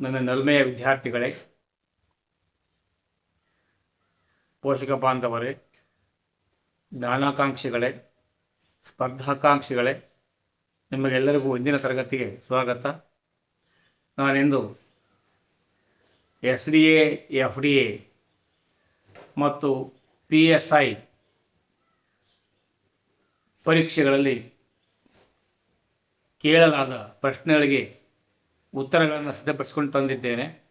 ನನ್ನ ನಲ್ಮೆಯ ವಿದ್ಯಾರ್ಥಿಗಳೇ, ಪೋಷಕ ಬಾಂಧವರೇ, ಜ್ಞಾನಾಕಾಂಕ್ಷಿಗಳೇ, ಸ್ಪರ್ಧಾಕಾಂಕ್ಷಿಗಳೇ, ನಿಮಗೆಲ್ಲರಿಗೂ ಇಂದಿನ ತರಗತಿಗೆ ಸ್ವಾಗತ. ನಾನಿಂದು S D A, F D A ಮತ್ತು ಪಿ ಎಸ್ ಐ ಪರೀಕ್ಷೆಗಳಲ್ಲಿ ಕೇಳಲಾದ ಪ್ರಶ್ನೆಗಳಿಗೆ ಉತ್ತರಗಳನ್ನು ಸಿದ್ಧಪಡಿಸ್ಕೊಂಡು ತಂದಿದ್ದೇನೆ.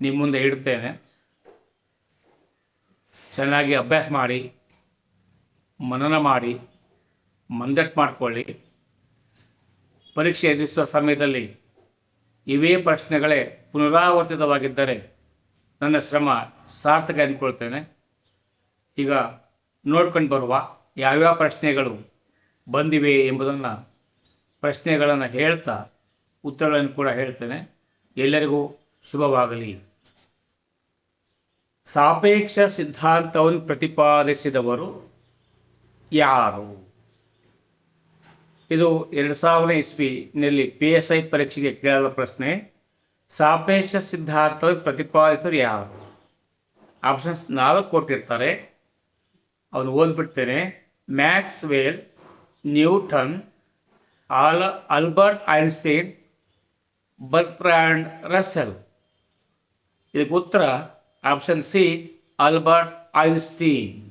ನಿಮ್ಮ ಮುಂದೆ ಇಡುತ್ತೇನೆ. ಚೆನ್ನಾಗಿ ಅಭ್ಯಾಸ ಮಾಡಿ, ಮನನ ಮಾಡಿ, ಮಂದಟ್ ಮಾಡಿಕೊಳ್ಳಿ. ಪರೀಕ್ಷೆ ಎದುರಿಸುವ ಸಮಯದಲ್ಲಿ ಇವೇ ಪ್ರಶ್ನೆಗಳೇ ಪುನರಾವರ್ತಿತವಾಗಿದ್ದರೆ ನನ್ನ ಶ್ರಮ ಸಾರ್ಥಕ ಅಂದ್ಕೊಳ್ತೇನೆ ಈಗ ನೋಡ್ಕೊಂಡು ಬರುವ ಯಾವ್ಯಾವ ಪ್ರಶ್ನೆಗಳು ಬಂದಿವೆ ಎಂಬುದನ್ನು ಪ್ರಶ್ನೆಗಳನ್ನು ಹೇಳ್ತಾ ಉತ್ತರಗಳನ್ನು ಕೂಡ ಹೇಳ್ತೇನೆ. ಎಲ್ಲರಿಗೂ ಶುಭವಾಗಲಿ. ಸಾಪೇಕ್ಷ ಸಿದ್ಧಾಂತವನ್ನು ಪ್ರತಿಪಾದಿಸಿದವರು ಯಾರು? ಇದು ಎರಡು ಸಾವಿರ ಇಸ್ವಿನಲ್ಲಿ ಪಿ ಎಸ್ ಐ ಪರೀಕ್ಷೆಗೆ ಕೇಳದ ಪ್ರಶ್ನೆ. ಸಾಪೇಕ್ಷ ಸಿದ್ಧಾಂತವನ್ನು ಪ್ರತಿಪಾದಿಸಿದವರು ಯಾರು? ಆಪ್ಷನ್ಸ್ ನಾಲ್ಕು ಕೊಟ್ಟಿರ್ತಾರೆ. ಅವನು ಓದ್ಬಿಡ್ತೇನೆ. Maxwell Newton, Al Albert Einstein Bertrand Russell ಇದಕ್ಕೆ ಉತ್ತರ option C Albert Einstein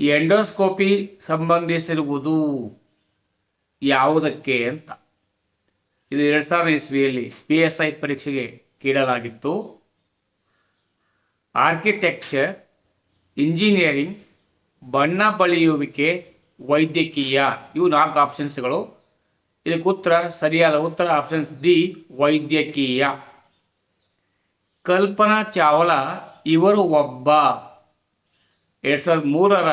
endoscopy ಸಂಬಂಧಿಸಿರುವುದು ಯಾವುದಕ್ಕೆ ಅಂತ. ಇದು ಎರಡು ಸಾವಿರ ಇಸ್ವಿಯಲ್ಲಿ ಪಿ ಎಸ್ ಐ ಪರೀಕ್ಷೆಗೆ ಕೇಳಲಾಗಿತ್ತು. ಆರ್ಕಿಟೆಕ್ಚರ್ ಇಂಜಿನಿಯರಿಂಗ್ ಬಣ್ಣ ಬಳಿಯುವಿಕೆ, ವೈದ್ಯಕೀಯ. ಇವು ನಾಲ್ಕು ಆಪ್ಷನ್ಸ್ಗಳು ಇದಕ್ಕೆ ಉತ್ತರ ಸರಿಯಾದ ಉತ್ತರ ಆಪ್ಷನ್ಸ್ ಡಿ ವೈದ್ಯಕೀಯ. ಕಲ್ಪನಾ ಚಾವ್ಲಾ, ಇವರು ಒಬ್ಬ. ಎರಡು ಸಾವಿರದ ಮೂರರ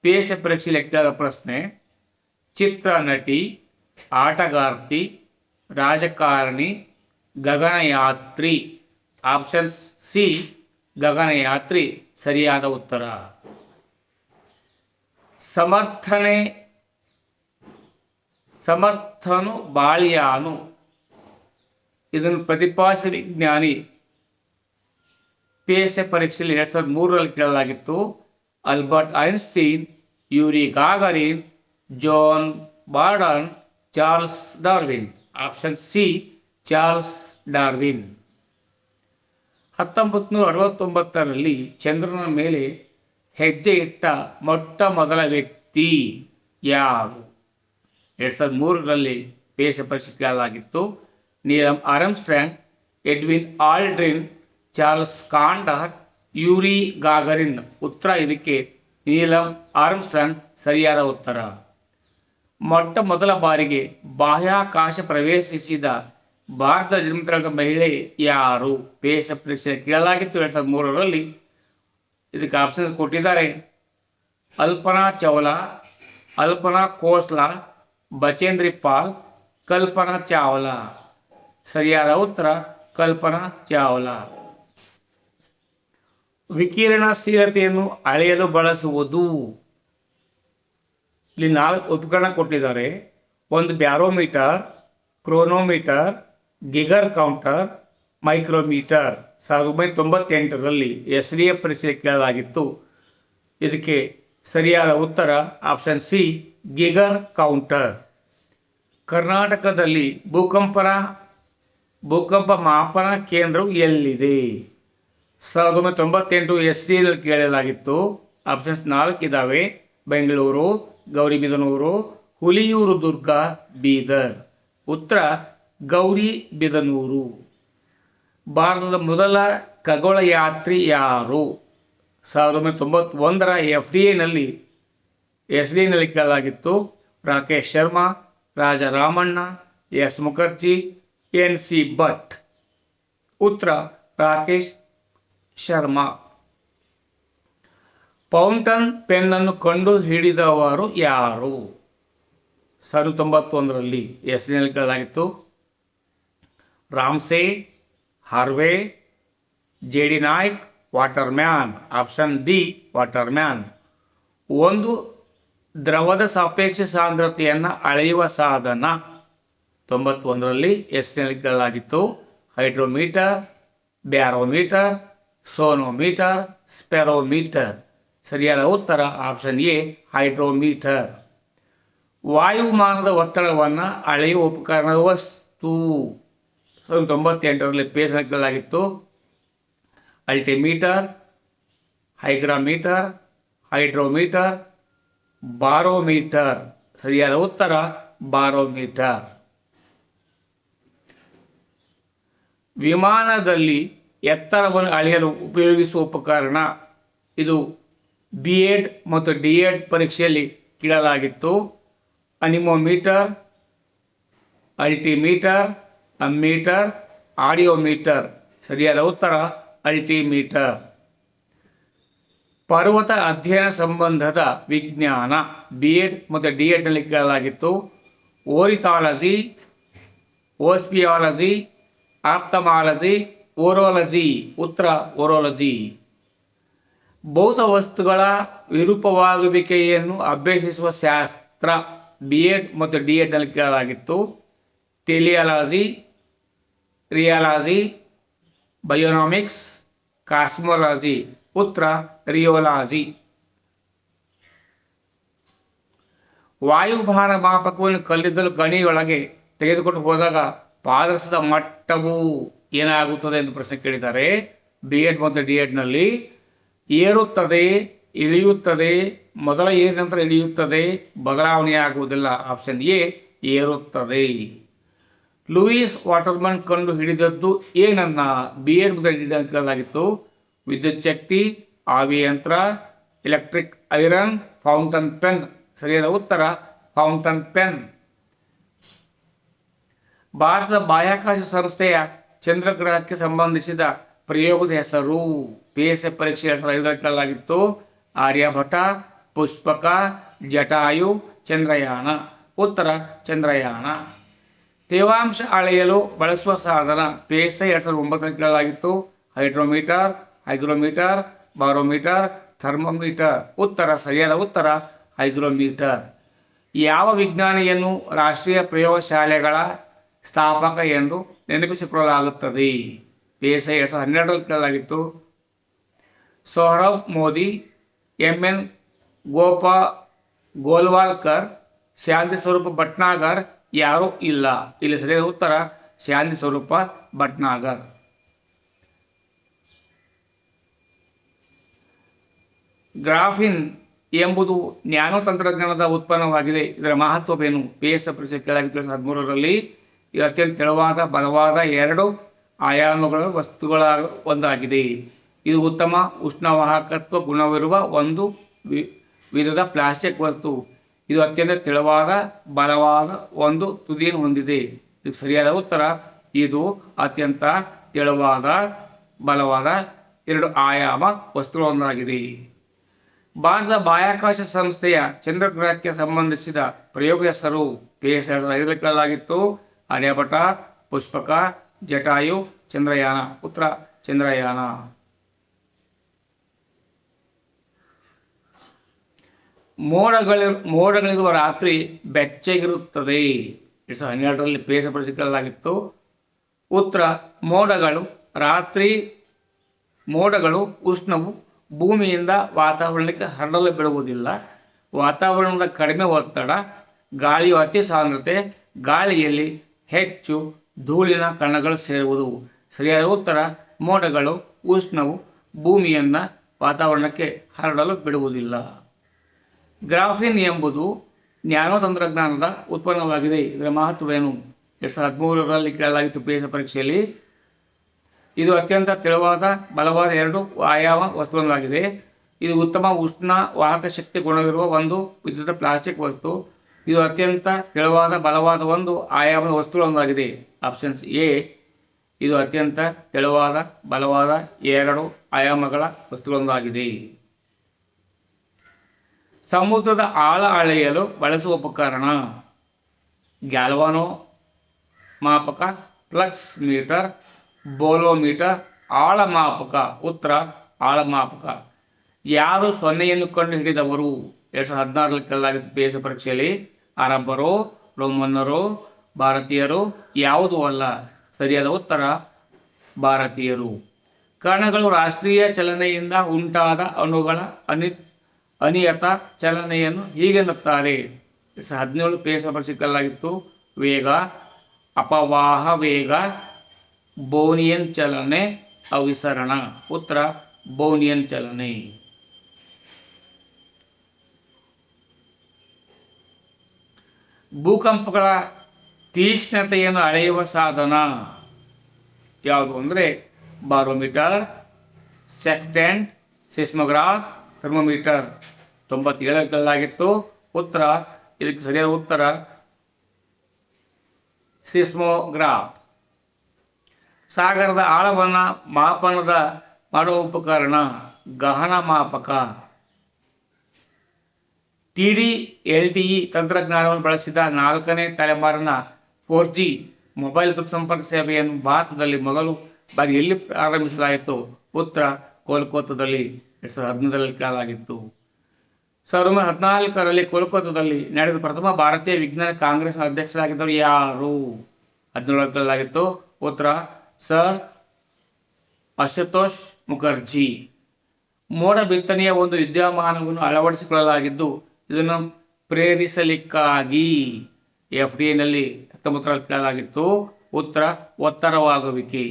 ಪೇಶ ಪರೀಕ್ಷೆ ಲೆಕ್ಕದ ಪ್ರಶ್ನೆ, ಚಿತ್ರ ನಟಿ, ಆಟಗಾರ್ತಿ, ರಾಜಕಾರಣಿ, ಗಗನಯಾತ್ರಿ. Options C ಗಗನಯಾತ್ರಿ. ಸರಿಯಾದ ಉತ್ತರ. ಸಮರ್ಥನೆ ಸಮರ್ಥನು ಬಾಳಿಯಾನು. ಇದನ್ನು ಪ್ರತಿಪಾದಿಸಿದ ವಿಜ್ಞಾನಿ ಪಿ ಎಸ್ ಎ ಪರೀಕ್ಷೆಯಲ್ಲಿ ಎರಡು ಸಾವಿರದ ಮೂರರಲ್ಲಿ ಕೇಳಲಾಗಿತ್ತು. Albert Einstein, Yuri Gagarin, John Bardeen, Charles Darwin. Option C, Charles Darwin. ಹತ್ತೊಂಬತ್ತು ನೂರ ಅರವತ್ತೊಂಬತ್ತರಲ್ಲಿ ಚಂದ್ರನ ಮೇಲೆ ಹೆಜ್ಜೆ ಇಟ್ಟ ಮೊಟ್ಟ ಮೊದಲ ವ್ಯಕ್ತಿ ಯಾರು? ಎರಡು ಸಾವಿರದ ಮೂರರಲ್ಲಿ ಪೇಷ ಎಸ್ ಎ ಪರೀಕ್ಷೆ ಕೇಳಲಾಗಿತ್ತು Neil Armstrong Edwin Aldrin, Charles Conrad Yuri Gagarin. ಉತ್ತರ ಇದಕ್ಕೆ ನೀಲಂ ಆರ್ಮ್ಸ್ಟ್ರಾಂಗ್ ಸರಿಯಾದ ಉತ್ತರ. ಮೊಟ್ಟ ಮೊದಲ ಬಾರಿಗೆ ಬಾಹ್ಯಾಕಾಶ ಪ್ರವೇಶಿಸಿದ ಭಾರತ ಜನ್ಮತಳದ ಮಹಿಳೆ ಯಾರು? ಪೇಷ ಪರೀಕ್ಷೆ ಕೇಳಲಾಗಿತ್ತು ಎರಡು ಸಾವಿರದ ಮೂರರಲ್ಲಿ. ಇದಕ್ಕೆ ಆಪ್ಷನ್ ಕೊಟ್ಟಿದ್ದಾರೆ. ಅಲ್ಪನಾ ಚೌಲಾ, ಅಲ್ಪನಾ ಕೋಸ್ಲಾ ಬಚೇಂದ್ರಿ ಪಾಲ್ ಕಲ್ಪನಾ ಚಾವ್ಲಾ ಸರಿಯಾದ ಉತ್ತರ ಕಲ್ಪನಾ ಚಾವ್ಲಾ ವಿಕಿರಣಶೀಲತೆಯನ್ನು ಅಳೆಯಲು ಬಳಸುವುದು. ಇಲ್ಲಿ ನಾಲ್ಕು ಉಪಕರಣ ಕೊಟ್ಟಿದ್ದಾರೆ. ಒಂದು barometer, chronometer, Geiger counter, micrometer. ಸಾವಿರದ ಒಂಬೈನೂರ ತೊಂಬತ್ತೆಂಟರಲ್ಲಿ ಎಸ್ ಡಿ ಎಫ್ ಪರೀಕ್ಷೆ ಕೇಳಲಾಗಿತ್ತು. ಇದಕ್ಕೆ ಸರಿಯಾದ ಉತ್ತರ ಆಪ್ಷನ್ ಸಿ. ಗಿಗರ್ ಕೌಂಟರ್. ಕರ್ನಾಟಕದಲ್ಲಿ ಭೂಕಂಪನ, ಭೂಕಂಪ ಮಾಪನ ಕೇಂದ್ರವು ಎಲ್ಲಿದೆ? ಸಾವಿರದ ಒಂಬೈನೂರ ತೊಂಬತ್ತೆಂಟು ಎಸ್ ಡಿ ಎಲ್ ಕೇಳಲಾಗಿತ್ತು. ಆಪ್ಷನ್ಸ್ ನಾಲ್ಕು ಇದ್ದಾವೆ ಬೆಂಗಳೂರು, ಗೌರಿಬಿದನೂರು, ಹುಲಿಯೂರು ದುರ್ಗ, ಬೀದರ್. ಉತ್ತರ, ಗೌರಿಬಿದನೂರು. ಭಾರತದ ಮೊದಲ ಖಗೋಳಯಾತ್ರಿ ಯಾರು? ಸಾವಿರದ ಒಂಬೈನೂರ ತೊಂಬತ್ತೊಂದರ ಎಫ್ ಡಿ ಎನಲ್ಲಿ S D ಎನಲ್ಲಿ Rakesh Sharma Raja Ramanna S Mukherjee, N C Bhat. ಉತ್ತರ, ರಾಕೇಶ್ ಶರ್ಮಾ. ಪೌಂಟನ್ ಪೆನ್ನನ್ನು ಕಂಡು ಹಿಡಿದವರು ಯಾರು? ಸಾವಿರದ ತೊಂಬತ್ತೊಂದರಲ್ಲಿ S D ಕೇಳಲಾಗಿತ್ತು. Ramsay, Harvey J D Naik Waterman option D, Waterman. ಒಂದು ದ್ರವದ ಸಾಪೇಕ್ಷ ಸಾಂದ್ರತೆಯನ್ನು ಅಳೆಯುವ ಸಾಧನ ತೊಂಬತ್ತೊಂದರಲ್ಲಿ ಎಸ್ನಲ್ಲಿ ಕೇಳಲಾಗಿತ್ತು ಹೈಡ್ರೋಮೀಟರ್, ಬ್ಯಾರೋಮೀಟರ್, ಸೋನೋಮೀಟರ್, ಸ್ಪೆರೋಮೀಟರ್. ಸರಿಯಾದ ಉತ್ತರ ಆಪ್ಷನ್ ಎ, ಹೈಡ್ರೋಮೀಟರ್. ವಾಯುಮಾನದ ಒತ್ತಡವನ್ನು ಅಳೆಯುವ ಉಪಕರಣದ ವಸ್ತು. ಸಾವಿರದ ತೊಂಬತ್ತೆಂಟರಲ್ಲಿ ಪೇಸ್ ಹಾಕಲಾಗಿತ್ತು ಅಲ್ಟಿಮೀಟರ್, ಹೈಗ್ರಾಮೀಟರ್, ಹೈಡ್ರೋಮೀಟರ್ ಬಾರೋಮೀಟರ್. ಸರಿಯಾದ ಉತ್ತರ, ಬಾರೋಮೀಟರ್. ವಿಮಾನದಲ್ಲಿ ಎತ್ತರವನ್ನು ಅಳೆಯಲು ಉಪಯೋಗಿಸುವ ಉಪಕರಣ ಇದು ಬಿ ಎಡ್ ಮತ್ತು ಡಿ ಎಡ್ ಪರೀಕ್ಷೆಯಲ್ಲಿ ಕೇಳಲಾಗಿತ್ತು ಅನಿಮೋಮೀಟರ್, ಅಲ್ಟಿಮೀಟರ್, ಅಮ್ಮೀಟರ್, ಆಡಿಯೋಮೀಟರ್. ಸರಿಯಾದ ಉತ್ತರ, ಅಲ್ಟಿಮೀಟರ್. ಪರ್ವತ ಅಧ್ಯಯನ ಸಂಬಂಧದ ವಿಜ್ಞಾನ ಬಿ ಎಡ್ ಮತ್ತು ಡಿ ಎಡ್ನಲ್ಲಿ ಕೇಳಲಾಗಿತ್ತು. ಓರಿಥಾಲಜಿ ಓಸ್ಪಿಯಾಲಜಿ ಆಪ್ತಮಾಲಜಿ ಓರೋಲಜಿ ಉತ್ತರ ಓರೋಲಜಿ ಭೌತ ವಸ್ತುಗಳ ವಿರೂಪವಾಗುವಿಕೆಯನ್ನು ಅಭ್ಯಸಿಸುವ ಶಾಸ್ತ್ರ ಬಿ ಎಡ್ ಮತ್ತು ಡಿ ಎಡ್ನಲ್ಲಿ ಕೇಳಲಾಗಿತ್ತು. ಟೆಲಿಯಾಲಜಿ ರಿಯಾಲಜಿ ಬಯೋನಾಮಿಕ್ಸ್ ಕಾಸ್ಮೋಲಜಿ ಉತ್ತರ ರಿಯೋಲಾಜಿ. ವಾಯುಭಾರ ಮಾಪಕವನ್ನು ಕಲ್ಲಿದ್ದಲು ಗಣಿಯೊಳಗೆ ತೆಗೆದುಕೊಂಡು ಹೋದಾಗ ಪಾದರಸದ ಮಟ್ಟವು ಏನಾಗುತ್ತದೆ ಎಂದು ಪ್ರಶ್ನೆ ಕೇಳಿದ್ದಾರೆ. ಬಿ ಎಡ್ ಮತ್ತು ಡಿ ಎಡ್ನಲ್ಲಿ ಏರುತ್ತದೆ, ಇಳಿಯುತ್ತದೆ, ಮೊದಲ ಏರಿದ ನಂತರ ಇಳಿಯುತ್ತದೆ, ಬದಲಾವಣೆಯಾಗುವುದಿಲ್ಲ. ಆಪ್ಷನ್ ಎ ಏರುತ್ತದೆ. ಲೂಯಿಸ್ ವಾಟರ್ಮನ್ ಕಂಡು ಹಿಡಿದದ್ದು ಏನನ್ನ? ಬಿ ಎಡ್ ಮತ್ತು ಡಿ ಎಡ್ ಕೇಳಲಾಗಿತ್ತು. ವಿದ್ಯುತ್ ಆವಿ ಯಂತ್ರ ಎಲೆಕ್ಟ್ರಿಕ್ ಐರನ್ ಫೌಂಟನ್ ಪೆನ್ ಸರಿಯಾದ ಉತ್ತರ ಫೌಂಟನ್ ಪೆನ್ ಭಾರತದ ಬಾಹ್ಯಾಕಾಶ ಸಂಸ್ಥೆಯ ಚಂದ್ರಗ್ರಹಕ್ಕೆ ಸಂಬಂಧಿಸಿದ ಪ್ರಯೋಗದ ಹೆಸರು. ಪಿ ಎಸ್ ಎಫ್ ಪರೀಕ್ಷೆ ಎರಡು ಸಾವಿರದ ಐದರಲ್ಲಿ ಕೇಳಲಾಗಿತ್ತು ಆರ್ಯಭಟ, ಪುಷ್ಪಕ, ಜಟಾಯು, ಚಂದ್ರಯಾನ. ಉತ್ತರ, ಚಂದ್ರಯಾನ. ತೇವಾಂಶ ಅಳೆಯಲು ಬಳಸುವ ಸಾಧನ ಪಿ ಎಸ್ ಐ ಎರಡು ಸಾವಿರದ ಒಂಬತ್ತರಲ್ಲಿ ಕೇಳಲಾಗಿತ್ತು ಹೈಡ್ರೋಮೀಟರ್ ಹೈಗ್ರೋಮೀಟರ್ ಬಾರೋಮೀಟರ್, ಥರ್ಮೋಮೀಟರ್. ಉತ್ತರ, ಸರಿಯಾದ ಉತ್ತರ ಹೈಗ್ರೋಮೀಟರ್ ಯಾವ ವಿಜ್ಞಾನಿಯನ್ನು ರಾಷ್ಟ್ರೀಯ ಪ್ರಯೋಗಶಾಲೆಗಳ ಸ್ಥಾಪಕ ಎಂದು ನೆನಪಿಸಿಕೊಳ್ಳಲಾಗುತ್ತದೆ? ದೇಶ ಎರಡು ಸಾವಿರದ ಹನ್ನೆರಡರಲ್ಲಿ ಕೇಳಲಾಗಿತ್ತು ಸೌರವ್ ಮೋದಿ, ಎಂ. ಎನ್. ಗೋಪಾ ಗೋಲ್ವಾಲ್ಕರ್, ಶಾಂತಿ ಸ್ವರೂಪ ಭಟ್ನಾಗರ್ ಯಾರೂ ಇಲ್ಲ. ಇಲ್ಲಿ ಸರಿಯಾದ ಉತ್ತರ, ಶಾಂತಿ ಸ್ವರೂಪ ಭಟ್ನಾಗರ್. ಗ್ರಾಫಿನ್ ಎಂಬುದು ನ್ಯಾನೋ ತಂತ್ರಜ್ಞಾನದ ಉತ್ಪನ್ನವಾಗಿದೆ. ಇದರ ಮಹತ್ವವೇನು? ಪಿ ಎಸ್ ಪರೀಕ್ಷೆ ಕೆಳಗಿತ್ತು ಹದಿಮೂರರಲ್ಲಿ ಇದು ಅತ್ಯಂತ ತೆಳುವಾದ, ಬಲವಾದ ಎರಡು ಆಯಾಮಗಳ ವಸ್ತುಗಳ ಒಂದಾಗಿದೆ. ಇದು ಉತ್ತಮ ಉಷ್ಣವಾಹಕತ್ವ ಗುಣವಿರುವ ಒಂದು ವಿ, ವಿಧದ ಪ್ಲಾಸ್ಟಿಕ್ ವಸ್ತು. ಇದು ಅತ್ಯಂತ ತೆಳುವಾದ, ಬಲವಾದ ಒಂದು ತುದಿಯನ್ನು ಹೊಂದಿದೆ. ಇದಕ್ಕೆ ಸರಿಯಾದ ಉತ್ತರ, ಇದು ಅತ್ಯಂತ ತೆಳುವಾದ, ಬಲವಾದ ಎರಡು ಆಯಾಮ ವಸ್ತುಗಳೊಂದಾಗಿದೆ ಭಾರತದ ಬಾಹ್ಯಾಕಾಶ ಸಂಸ್ಥೆಯ ಚಂದ್ರಗ್ರಹಕ್ಕೆ ಸಂಬಂಧಿಸಿದ ಪ್ರಯೋಗ ಹೆಸರು ಎಸ್ ಎರಡು ಕೇಳಲಾಗಿತ್ತು ಆರ್ಯಭಟ, ಪುಷ್ಪಕ, ಜಟಾಯು, ಚಂದ್ರಯಾನ. ಉತ್ತರ, ಚಂದ್ರಯಾನ. ಮೋಡಗಳ, ಮೋಡಗಳಿರುವ ರಾತ್ರಿ ಬೆಚ್ಚಗಿರುತ್ತದೆ. ಎರಡು ಸಾವಿರದ ಹನ್ನೆರಡರಲ್ಲಿ ಪಿ ಪಡಿಸಿಕೊಳ್ಳಲಾಗಿತ್ತು ಉತ್ತರ, ಮೋಡಗಳು, ರಾತ್ರಿ ಮೋಡಗಳು, ಉಷ್ಣವು ಭೂಮಿಯಿಂದ ವಾತಾವರಣಕ್ಕೆ ಹರಡಲು ಬಿಡುವುದಿಲ್ಲ. ವಾತಾವರಣದ ಕಡಿಮೆ ಒತ್ತಡ, ಗಾಳಿಯು ಅತಿ ಸಾಂದ್ರತೆ, ಗಾಳಿಯಲ್ಲಿ ಹೆಚ್ಚು ಧೂಳಿನ ಕಣಗಳು ಸೇರುವುದು. ಸರಿಯಾದ ಉತ್ತರ, ಮೋಡಗಳು, ಉಷ್ಣವು ಭೂಮಿಯನ್ನು ವಾತಾವರಣಕ್ಕೆ ಹರಡಲು ಬಿಡುವುದಿಲ್ಲ. ಗ್ರಾಫಿನ್ ಎಂಬುದು ನ್ಯಾನೋ ತಂತ್ರಜ್ಞಾನದ ಉತ್ಪನ್ನವಾಗಿದೆ. ಇದರ ಮಹತ್ವವೇನು ಎರಡು ಸಾವಿರದ ಹದಿಮೂರರಲ್ಲಿ ಕೇಳಲಾಗಿತ್ತು ಪಿ ಎಸ್ ಪರೀಕ್ಷೆಯಲ್ಲಿ. ಇದು ಅತ್ಯಂತ ತೆಳುವಾದ, ಬಲವಾದ ಎರಡು ಆಯಾಮ ವಸ್ತುಗಳಾಗಿದೆ ಇದು ಉತ್ತಮ ಉಷ್ಣ ವಾಹಕ ಶಕ್ತಿ ಗುಣವಿರುವ ಒಂದು ವಿದ್ಯುತ್ ಪ್ಲಾಸ್ಟಿಕ್ ವಸ್ತು. ಇದು ಅತ್ಯಂತ ತೆಳುವಾದ, ಬಲವಾದ ಒಂದು ಆಯಾಮದ ವಸ್ತುಗಳೊಂದಾಗಿದೆ. ಆಪ್ಷನ್ಸ್ ಎ ಇದು ಅತ್ಯಂತ ತೆಳುವಾದ, ಬಲವಾದ ಎರಡು ಆಯಾಮಗಳ ವಸ್ತುಗಳೊಂದಾಗಿದೆ. ಸಮುದ್ರದ ಆಳ ಅಳೆಯಲು ಬಳಸುವ ಉಪಕರಣ. ಗ್ಯಾಲ್ವಾನೋ ಮಾಪಕ, ಫ್ಲಕ್ಸ್ ಮೀಟರ್ ಬೋಲೋಮೀಟರ್ ಆಳಮಾಪಕ, ಉತ್ತರ, ಆಳಮಾಪಕ. ಯಾರು ಸೊನ್ನೆಯನ್ನು ಕಂಡು ಹಿಡಿದವರು ಎರಡು ಸಾವಿರದ ಹದಿನಾರರಲ್ಲಿ ಕೇಳಲಾಗಿತ್ತು ಪಿ ಎಸ್ ಪರೀಕ್ಷೆಯಲ್ಲಿ ಅರಬ್ಬರು ರೋಮನ್ನರು, ಭಾರತೀಯರು ಯಾವುದೂ ಅಲ್ಲ. ಸರಿಯಾದ ಉತ್ತರ, ಭಾರತೀಯರು. ಕಣಗಳು ರಾಷ್ಟ್ರೀಯ ಚಲನೆಯಿಂದ ಉಂಟಾದ ಅಣುಗಳ ಅನಿ, ಅನಿಯತ ಚಲನೆಯನ್ನು ಹೀಗೆನ್ನುತ್ತಾರೆ ಹದಿನೇಳು ಪೇಸ ಪರಿಸಿಕೊಳ್ಳಲಾಗಿತ್ತು ವೇಗ, ಅಪವಾಹ ವೇಗ ಬೋನಿಯನ್ ಚಲನೆ ಅವಿಸರಣ. ಉತ್ತರ, ಬೋನಿಯನ್ ಚಲನೆ. ಭೂಕಂಪಗಳ ತೀಕ್ಷ್ಣತೆಯನ್ನು ಅಳೆಯುವ ಸಾಧನ ಯಾವುದು ಅಂದರೆ ಬಾರೋಮೀಟರ್, ಸೆಕ್ಸ್ಟೆಂಟ್, ಸಿಸ್ಮೋಗ್ರಾಫ್, ಥರ್ಮೋಮೀಟರ್. ತೊಂಬತ್ತೇಳರಲ್ಲಾಗಿತ್ತು. ಉತ್ತರ, ಇದಕ್ಕೆ ಸರಿಯಾದ ಉತ್ತರ, ಸಿಸ್ಮೋಗ್ರಾಫ್. ಸಾಗರದ ಆಳವನ್ನು ಮಾಪನದ ಮಾಡುವ ಉಪಕರಣ ಗಹನ ಮಾಪಕ. T D, L T E ತಂತ್ರಜ್ಞಾನವನ್ನು ಬಳಸಿದ ನಾಲ್ಕನೇ ತಲೆಮಾರಿನ ಫೋರ್ ಜಿ ಮೊಬೈಲ್ ಸಂಪರ್ಕ ಸೇವೆಯನ್ನು ಭಾರತದಲ್ಲಿ ಮೊದಲು ಬಾರಿ ಎಲ್ಲಿ ಪ್ರಾರಂಭಿಸಲಾಯಿತು? ಉತ್ತರ ಕೋಲ್ಕತ್ತಾದಲ್ಲಿ ಎರಡು ಸಾವಿರದ ಹದಿನೈದರಲ್ಲಿ ಕೇಳಲಾಗಿತ್ತು. ಸಾವಿರದ ಒಂಬೈನೂರ ಹದಿನಾಲ್ಕರಲ್ಲಿ ಕೋಲ್ಕತ್ತಾದಲ್ಲಿ ನಡೆದ ಪ್ರಥಮ ಭಾರತೀಯ ವಿಜ್ಞಾನ ಕಾಂಗ್ರೆಸ್ ಅಧ್ಯಕ್ಷರಾಗಿದ್ದರು ಯಾರು? ಹದಿನೇಳರಲ್ಲಿ ಕೇಳಲಾಗಿತ್ತು. ಉತ್ತರ ಸರ್, ಅಶುತೋಷ್ ಮುಖರ್ಜಿ. ಮೋಡ ಬಿತ್ತನೆಯ ಒಂದು ವಿದ್ಯಮಾನವನ್ನು ಅಳವಡಿಸಿಕೊಳ್ಳಲಾಗಿದ್ದು, ಇದನ್ನು ಪ್ರೇರಿಸಲಿಕ್ಕಾಗಿ ಎಫ್ ಡಿ ಎನಲ್ಲಿ ಹತ್ತೊಂಬತ್ತರಲ್ಲಿ ಕೇಳಲಾಗಿತ್ತು ಉತ್ತರ, ಒತ್ತರವಾಗುವಿಕೆ.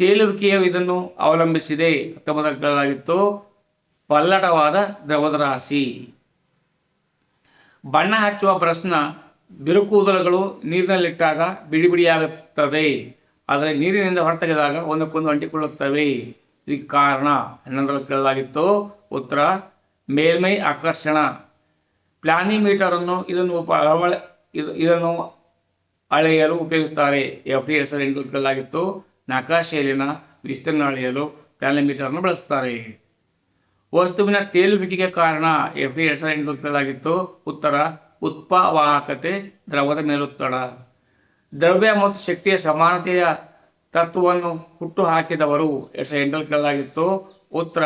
ತೇಲುವಿಕೆಯು ಇದನ್ನು ಅವಲಂಬಿಸಿದೆ ಹತ್ತೊಂಬತ್ತರಲ್ಲಿ ಕೇಳಲಾಗಿತ್ತು ಪಲ್ಲಟವಾದ ದ್ರವದ ರಾಶಿ. ಬಣ್ಣ ಹಚ್ಚುವ ಬ್ರಷ್ನ ಬಿರುಕೂದಲುಗಳು ನೀರಿನಲ್ಲಿಟ್ಟಾಗ ಬಿಡಿ ಬಿಡಿಯಾಗುತ್ತದೆ. ಆದರೆ ನೀರಿನಿಂದ ಹೊರತೆಗೆದಾಗ ಒಂದಕ್ಕೊಂದು ಅಂಟಿಕೊಳ್ಳುತ್ತವೆ. ಇದಕ್ಕೆ ಕಾರಣ ಹನ್ನೊಂದರಲ್ಲಿ ಕೇಳಲಾಗಿತ್ತು? ಉತ್ತರ, ಮೇಲ್ಮೈ ಆಕರ್ಷಣ. ಪ್ಲಾನಿಮೀಟರನ್ನು ಇದನ್ನು ಉಪ ಇದನ್ನು ಅಳೆಯಲು ಉಪಯೋಗಿಸುತ್ತಾರೆ. ಎಫ್ ಡಿ ಎಸ್ ಎಂಟು ಕೇಳಲಾಗಿತ್ತು. ನಕಾಶೆಯಲ್ಲಿನ ವಿಸ್ತೀರ್ಣ ಅಳೆಯಲು ಪ್ಲಾನಿಮೀಟರನ್ನು ಬಳಸುತ್ತಾರೆ. ವಸ್ತುವಿನ ತೇಲುವಿಕೆಗೆ ಕಾರಣ ಎಫ್ ಡಿ ಎಸ್ ಎಂಟು ಕೇಳಲಾಗಿತ್ತು. ಉತ್ತರ, ಉತ್ಪವಾಹಕತೆ ದ್ರವದ ಮೇಲೊತ್ತಡ. ದ್ರವ್ಯ ಮತ್ತು ಶಕ್ತಿಯ ಸಮಾನತೆಯ ತತ್ವವನ್ನು ಹುಟ್ಟು ಹಾಕಿದವರು ಎರಡು ಸಾವಿರದ ಎಂಟರಲ್ಲಿ ಕೇಳಲಾಗಿತ್ತು ಉತ್ತರ.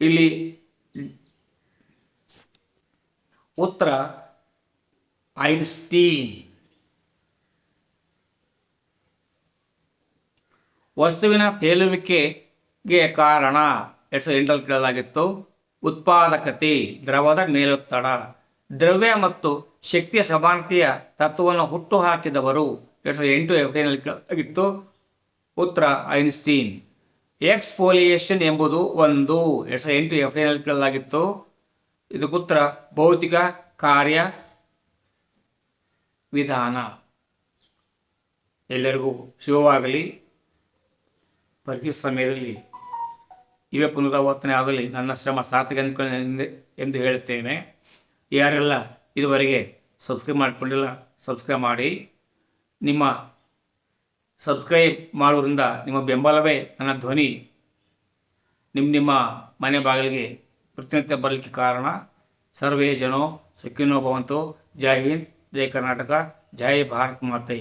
ಇಲ್ಲಿ ಉತ್ತರ. ಐನ್ಸ್ಟೀನ್. ವಸ್ತುವಿನ ತೇಲುವಿಕೆಗೆ ಕಾರಣ. ಎರಡು ಸಾವಿರದ ಎಂಟರಲ್ಲಿ ಕೇಳಲಾಗಿತ್ತು. ಉತ್ಪಾದಕತೆ, ದ್ರವದ ಮೇಲೊತ್ತಡ. ದ್ರವ್ಯ ಮತ್ತು ಶಕ್ತಿಯ ಸಮಾನತೆಯ ತತ್ವವನ್ನು ಹುಟ್ಟು ಹಾಕಿದವರು ಎರಡು ಸಾವಿರದ ಎಂಟು ಎಫ್ಟೈನಲ್ಲಿ ಕೇಳಲಾಗಿತ್ತು ಉತ್ತರ, ಐನ್ಸ್ಟೀನ್. ಎಕ್ಸ್ಪೋಲಿಯೇಷನ್ ಎಂಬುದು ಒಂದು. ಎರಡು ಸಾವಿರದ ಎಂಟು ಎಫ್ಟೈನಲ್ಲಿ ಕೇಳಲಾಗಿತ್ತು ಇದಕ್ಕೆ ಉತ್ತರ, ಭೌತಿಕ ಕಾರ್ಯ ವಿಧಾನ. ಎಲ್ಲರಿಗೂ ಶುಭವಾಗಲಿ. ಪರೀಕ್ಷೆ ಸಮಯದಲ್ಲಿ ಇವೇ ಪುನರಾವರ್ತನೆ ಆಗಲಿ ನನ್ನ ಶ್ರಮ ಸಾರ್ಥಕ ಎಂದು ಹೇಳುತ್ತೇನೆ. ಯಾರೆಲ್ಲ ಇದುವರೆಗೆ ಸಬ್ಸ್ಕ್ರೈಬ್ ಮಾಡಿಕೊಂಡಿಲ್ಲ, ಸಬ್ಸ್ಕ್ರೈಬ್ ಮಾಡಿ. ನಿಮ್ಮ ಸಬ್ಸ್ಕ್ರೈಬ್ ಮಾಡೋದ್ರಿಂದ ನಿಮ್ಮ ಬೆಂಬಲವೇ ನನ್ನ ಧ್ವನಿ. ನಿಮ್ಮ ನಿಮ್ಮ ಮನೆ ಬಾಗಿಲಿಗೆ ಪ್ರತಿನಿತ್ಯ ಬರಲಿಕ್ಕೆ ಕಾರಣ. ಸರ್ವೇ ಜನೋ, ಸುಖಿನೋ ಭವಂತು. ಜೈ ಹಿಂದ್, ಜೈ ಕರ್ನಾಟಕ, ಜೈ ಭಾರತ್ ಮಾತೆ.